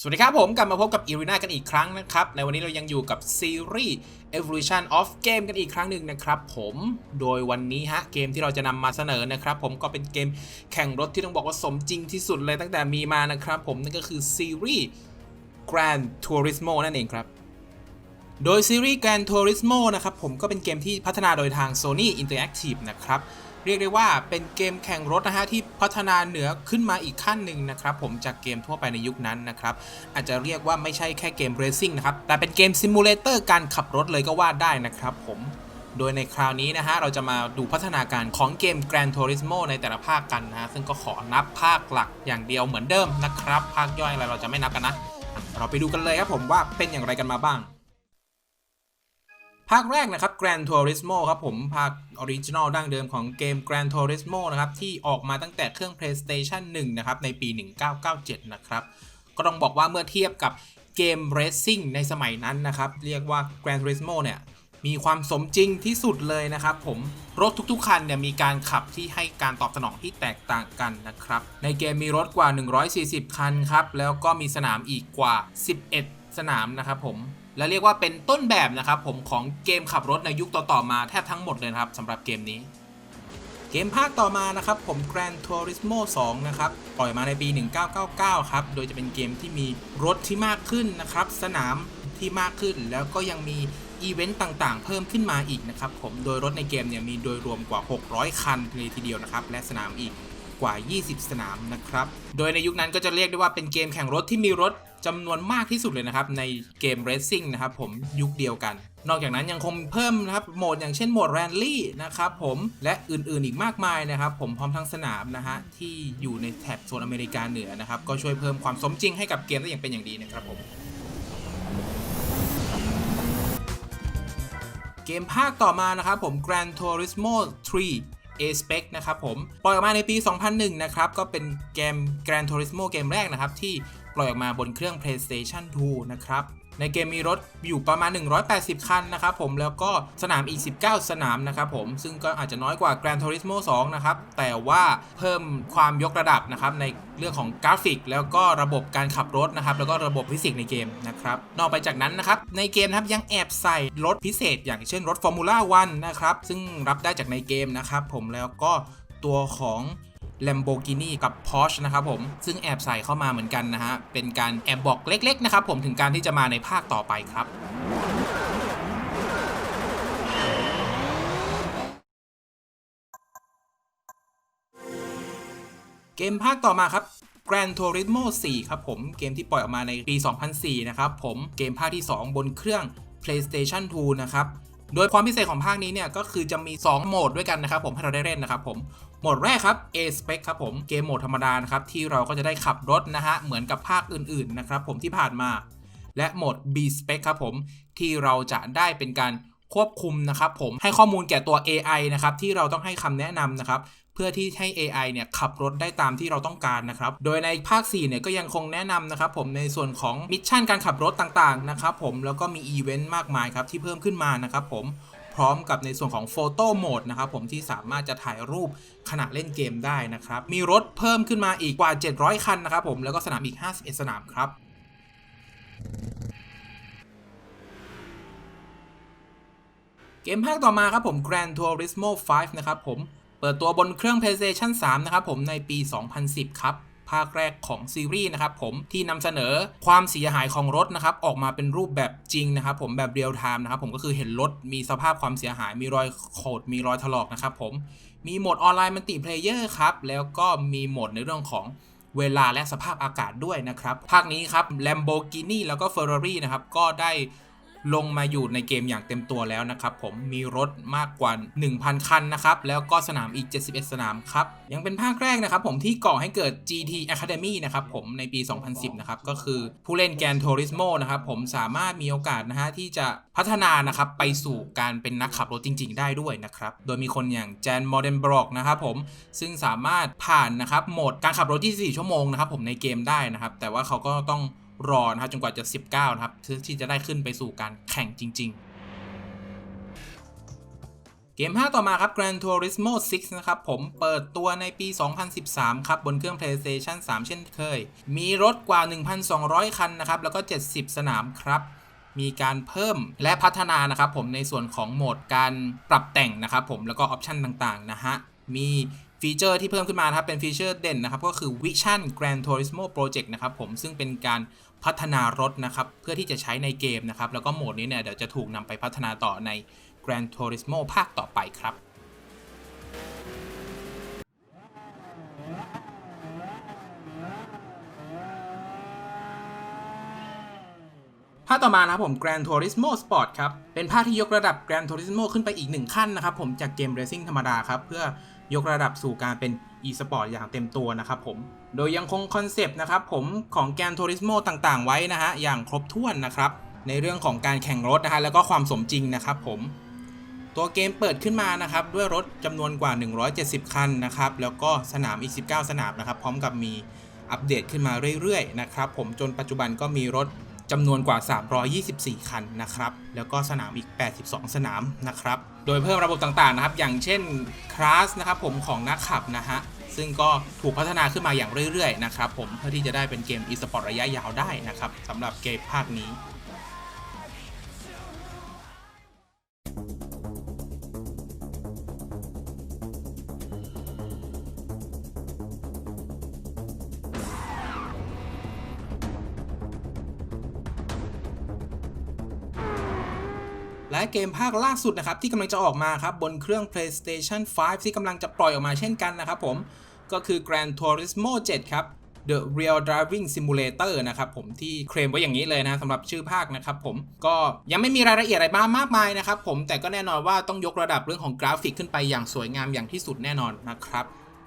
สวัสดีครับผมกลับมาพบกับ i r i n a กันอีกครั้งนะครับ ในวันนี้เรายังอยู่กับซีรีส์ Evolution of Game กันอีกครั้งหนึ่งนะครับผมโดยวันนี้ฮะเกมที่เราจะนำมาเสนอนะครับผมก็เป็นเกมแข่งรถที่ต้องบอกว่าสมจริงที่สุดเลยตั้งแต่มีมานะครับผมนั่นก็คือซีรีส์ Gran Turismo นั่นเองครับ โดยซีรีส์ Gran Turismo นะครับผมก็เป็นเกมที่พัฒนาโดยทาง Sony Interactive นะครับ เรียกได้ว่าเป็นเกมแข่งรถนะฮะที่พัฒนาเหนือขึ้นมาอีกขั้นหนึ่งนะครับผมจากเกมทั่วไปในยุคนั้นนะครับอาจจะเรียกว่าไม่ใช่แค่เกมเรซิ่งนะครับแต่เป็นเกมซิมูเลเตอร์การขับรถเลยก็ว่าได้นะครับผมโดยในคราวนี้นะฮะ เราจะมาดูพัฒนาการของเกม Gran Turismo ในแต่ละภาคกันนะฮะ ซึ่งก็ขอนับภาคหลักอย่างเดียวเหมือนเดิมนะครับ ภาคย่อยอะไรเราจะไม่นับกันนะ เราไปดูกันเลยครับผมว่าเป็นอย่างไรกันมาบ้าง ภาคแรกนะครับ Gran Turismo ครับผม ภาคออริจินอลดั้งเดิมของเกม Gran Turismo นะครับ ที่ออกมาตั้งแต่เครื่อง PlayStation 1 นะครับ ในปี 1997 นะครับ ก็ต้องบอกว่าเมื่อเทียบกับเกม Racing ในสมัยนั้นนะครับ เรียกว่า Gran Turismo เนี่ย มีความสมจริงที่สุดเลยนะครับผม รถทุกๆ คันเนี่ยมีการขับที่ให้การตอบสนองที่แตกต่างกันนะครับ ในเกมมีรถกว่า 140 คันครับ แล้วก็มีสนามอีกกว่า 11 สนามนะครับผม และเรียกว่าเป็นต้นแบบนะครับผมของเกมขับรถในยุคต่อๆมาแทบทั้งหมดเลยครับสำหรับเกมนี้ เกมภาคต่อมานะครับผม Gran Turismo 2 นะครับ ปล่อยมาในปี 1999 ครับ โดยจะเป็นเกมที่มีรถที่มากขึ้นนะครับ สนามที่มากขึ้นแล้วก็ยังมีอีเวนต์ต่างๆ เพิ่มขึ้นมาอีกนะครับผมโดยรถในเกมเนี่ยมีโดยรวมกว่า 600 คันเลยทีเดียวนะครับ และสนามอีกกว่า 20 สนามนะครับ โดยในยุคนั้นก็จะเรียกได้ว่าเป็นเกมแข่งรถที่มีรถ จำนวนมากที่สุดเลยนะครับ ในเกม Racing นะครับผมยุคเดียวกัน นอกจากนั้นยังคงเพิ่มนะครับโหมดอย่างเช่นโหมดแรนลี่นะครับผมและอื่นๆอีกมากมายนะครับ ผมพร้อมทั้งสนามนะฮะที่อยู่ในแถบโซนอเมริกาเหนือนะครับ ก็ช่วยเพิ่มความสมจริงให้กับเกมได้อย่างเป็นอย่างดีนะครับผมเกมภาคต่อมานะครับผม Gran Turismo 3 A-Spec นะครับผม ปล่อยออกมาในปี 2001 นะครับ ก็เป็นเกม Gran Turismo เกมแรกนะครับ ที่ ปล่อยออกมาบนเครื่อง PlayStation 2 นะครับ ในเกมมีรถอยู่ประมาณ 180 คันนะครับผมแล้วก็สนามอีก 19 สนามนะครับผมซึ่งก็อาจจะน้อยกว่า Gran Turismo 2 นะครับ แต่ว่าเพิ่มความยกระดับนะครับในเรื่องของกราฟิก แล้วก็ระบบการขับรถนะครับแล้วก็ระบบฟิสิกส์ในเกมนะครับนอกไปจากนั้นนะครับในเกมนะครับยังแอบใส่รถพิเศษ อย่างเช่นรถ Formula 1นะครับซึ่งรับได้จากในเกมนะครับผมแล้วก็ตัวของ Lamborghini กับ Porsche นะครับผม ซึ่งแอบใส่เข้ามาเหมือนกันนะฮะ เป็นการแอบบอกเล็ก ๆ นะครับผมถึงการที่จะมาในภาคต่อไปครับเกมภาคต่อมาครับ Gran Turismo 4 ครับผม เกมที่ปล่อยออกมาในปี 2004 นะครับผม เกมภาคที่ 2 บนเครื่อง PlayStation 2 นะครับ โดยความพิเศษของภาคนี้เนี่ยก็คือจะมี 2 โหมดด้วยกันนะครับผมให้เราได้เล่นนะครับผมโหมดแรกครับ A Spec ครับผมเกมโหมดธรรมดานะครับที่เราก็จะได้ขับรถนะฮะเหมือนกับภาคอื่นๆนะครับผมที่ผ่านมา และโหมด B Spec ครับผมที่เราจะได้เป็นการ ควบคุมนะครับผมให้ข้อมูลแก่ตัว AI นะครับที่เราต้องให้คำแนะนำนะครับเพื่อที่ให้ AI เนี่ยขับรถได้ตามที่เราต้องการนะครับ โดยในภาค 4 เนี่ยก็ยังคงแนะนำนะครับผมในส่วนของมิชชั่นการขับรถต่างๆนะครับผมแล้วก็มีอีเวนต์มากมายครับที่เพิ่มขึ้นมานะครับผมพร้อมกับในส่วนของโฟโต้โหมดนะครับผมที่สามารถจะถ่ายรูปขณะเล่นเกมได้นะครับ มีรถเพิ่มขึ้นมาอีกกว่า 700 คันนะครับผมแล้วก็สนามอีก 51 สนามครับ เกมภาคต่อมาครับผม Gran Turismo 5 นะครับผม เปิดตัวบนเครื่อง PlayStation 3 นะครับผมในปี 2010 ครับ ภาคแรกของซีรีส์นะครับผมที่นำเสนอความเสียหายของรถนะครับ ออกมาเป็นรูปแบบจริงนะครับผมแบบเรียลไทม์นะครับผมก็คือเห็นรถมีสภาพความเสียหาย มีรอยโขดมีรอยถลอกนะครับผมมีโหมดออนไลน์มัลติเพลเยอร์ครับ แล้วก็มีโหมดในเรื่องของเวลาและสภาพอากาศด้วยนะครับ ภาคนี้ครับ Lamborghini แล้วก็ Ferrari นะครับ ก็ได้ ลงมาอยู่ในเกมอย่างเต็มตัวแล้วนะครับผมมีรถมากกว่า 1,000 คันนะครับแล้วก็สนามอีก 71 สนามครับยังเป็นภาคแรกนะครับผมที่ก่อให้เกิด GT Academy นะครับผมในปี 2010 นะครับก็คือผู้เล่นแกน Turismo นะครับผมสามารถมีโอกาสนะฮะที่จะพัฒนานะครับไปสู่การเป็นนักขับรถจริง ๆ ได้ด้วยนะครับโดยมีคนอย่างแจนมอร์เดนบล็อกนะครับผมซึ่งสามารถผ่านนะครับโหมดการขับรถ24 ชั่วโมงนะครับผมในเกมได้นะครับแต่ว่าเขาก็ต้อง รอนะครับจนกว่าจะ 19 นะครับเพื่อที่จะได้ขึ้นไปสู่การแข่งจริง ๆเกมภาคต่อมาครับ Gran Turismo 6 นะครับ ผมเปิดตัวในปี 2013 ครับ บนเครื่อง PlayStation 3 เช่นเคย มีรถกว่า 1,200 คันนะครับ แล้วก็ 70 สนามครับ มีการเพิ่มและพัฒนานะครับผมในส่วนของโหมดการปรับแต่งนะครับผมแล้วก็ออปชันต่าง ๆ นะฮะ มี ฟีเจอร์ที่เพิ่มขึ้นมานะครับเป็นฟีเจอร์เด่นนะครับก็คือ Vision Gran Turismo Project นะครับผมซึ่งเป็นการพัฒนารถนะครับเพื่อที่จะใช้ในเกมนะครับแล้วก็โหมดนี้เนี่ยเดี๋ยวจะถูกนำไปพัฒนาต่อใน Gran Turismo ภาคต่อไปครับภาคต่อมานะครับผม Gran Turismo Sport ครับ เป็นภาคที่ยกระดับ Gran Turismo ขึ้นไปอีกหนึ่งขั้นนะครับผมจากเกม Racing ธรรมดาครับ เพื่อ ยกระดับสู่การเป็น e-sport อย่างเต็มตัวนะครับผม โดยยังคงคอนเซปต์นะครับผมของ Gran Turismo ต่างๆ ไว้นะฮะอย่างครบถ้วนนะครับ ในเรื่องของการแข่งรถนะฮะแล้วก็ความสมจริงนะครับผม ตัวเกมเปิดขึ้นมานะครับด้วยรถจำนวนกว่า 170 คันนะครับแล้วก็สนามอีก 19 สนามนะครับพร้อมกับมีอัปเดตขึ้นมาเรื่อยๆนะครับผมจนปัจจุบันก็มีรถ จำนวนกว่า 324 คันนะครับ แล้วก็สนามอีก 82 สนามนะครับ โดยเพิ่มระบบต่างๆนะครับ อย่างเช่นคลาสนะครับผมของนักขับนะฮะ ซึ่งก็ถูกพัฒนาขึ้นมาอย่างเรื่อยๆนะครับผม เพื่อที่จะได้เป็นเกมอีสปอร์ตระยะยาวได้นะครับสำหรับเกมภาคนี้ และเกมภาคล่าสุดนะครับที่กำลังจะออกมาครับบนเครื่อง PlayStation 5 ที่กำลังจะปล่อยออกมาเช่นกันนะครับผม ก็คือ Gran Turismo 7 ครับ The Real Driving Simulator นะครับผมที่เคลมไว้อย่างนี้เลยนะสำหรับชื่อภาคนะครับผมก็ยังไม่มีรายละเอียดอะไรมากมากมายนะครับผมแต่ก็แน่นอนว่าต้องยกระดับเรื่องของกราฟิกขึ้นไปอย่างสวยงามอย่างที่สุดแน่นอนนะครับ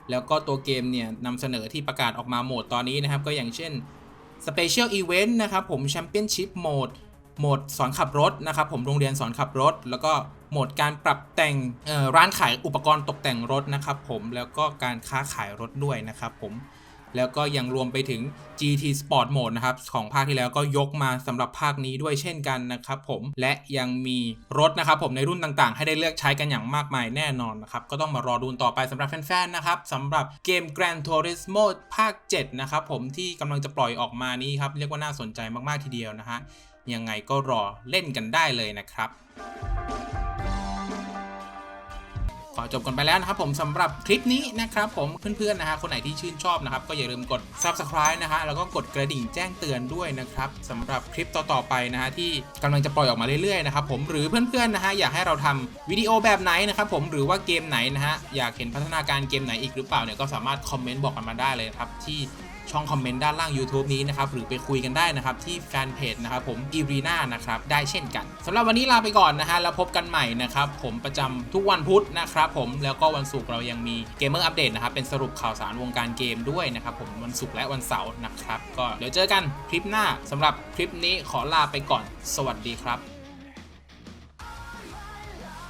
แล้วก็ตัวเกมเนี่ยนำเสนอที่ประกาศออกมาโหมดตอนนี้นะครับ ก็อย่างเช่น Special Event นะครับผม Championship Mode โหมดสอนขับรถนะครับผมโรงเรียนสอนขับรถ แล้วก็โหมดการปรับแต่งร้านขายอุปกรณ์ตกแต่งรถนะครับผมแล้วก็การค้าขายรถด้วยนะครับผมแล้วก็ยังรวมไปถึง GT Sport Mode นะครับ ของภาคที่แล้วก็ยกมาสำหรับภาคนี้ด้วยเช่นกันนะครับผมและยังมีรถนะครับผมในรุ่นต่างๆ ให้ได้เลือกใช้กันอย่างมากมายแน่นอนนะครับ ก็ต้องมารอดูต่อไปสำหรับแฟนๆนะครับสำหรับเกม Gran Turismo ภาค 7 นะครับผมที่กำลังจะปล่อยออกมานี้ครับ เรียกว่าน่าสนใจมากๆทีเดียวนะฮะ ยังไงก็รอเล่นกันได้เลยนะครับขอจบกันไปแล้วนะครับผมสำหรับคลิปนี้นะครับผมเพื่อนๆนะฮะคนไหนที่ชื่นชอบนะครับก็อย่าลืมกด subscribe นะฮะแล้วก็กดกระดิ่งแจ้งเตือนด้วยนะครับสำหรับคลิปต่อๆไปนะฮะที่กำลังจะปล่อยออกมาเรื่อยๆนะครับผมหรือเพื่อนๆนะฮะอยากให้เราทำวิดีโอแบบไหนนะครับผมหรือว่าเกมไหนนะฮะอยากเห็นพัฒนาการเกมไหนอีกหรือเปล่าเนี่ยก็สามารถคอมเมนต์บอกกันมาได้เลยครับที่ ช่องคอมเมนต์ด้านล่าง YouTube นี้นะครับหรือไปคุยกันได้นะครับที่แฟนเพจนะครับผม i r i n a นะครับได้เช่นกันสำหรับวันนี้ลาไปก่อนนะฮะแล้วพบกันใหม่นะครับผมประจำทุกวันพุธนะครับผมแล้วก็วันศุกร์เรายังมีเกมเมอร์อัปเดตนะครับเป็นสรุปข่าวสารวงการเกมด้วยนะครับผมวันศุกร์และวันเสาร์นะครับก็เดี๋ยวเจอกันคลิปหน้าสำหรับคลิปนี้ขอลาไปก่อน สวัสดีครับ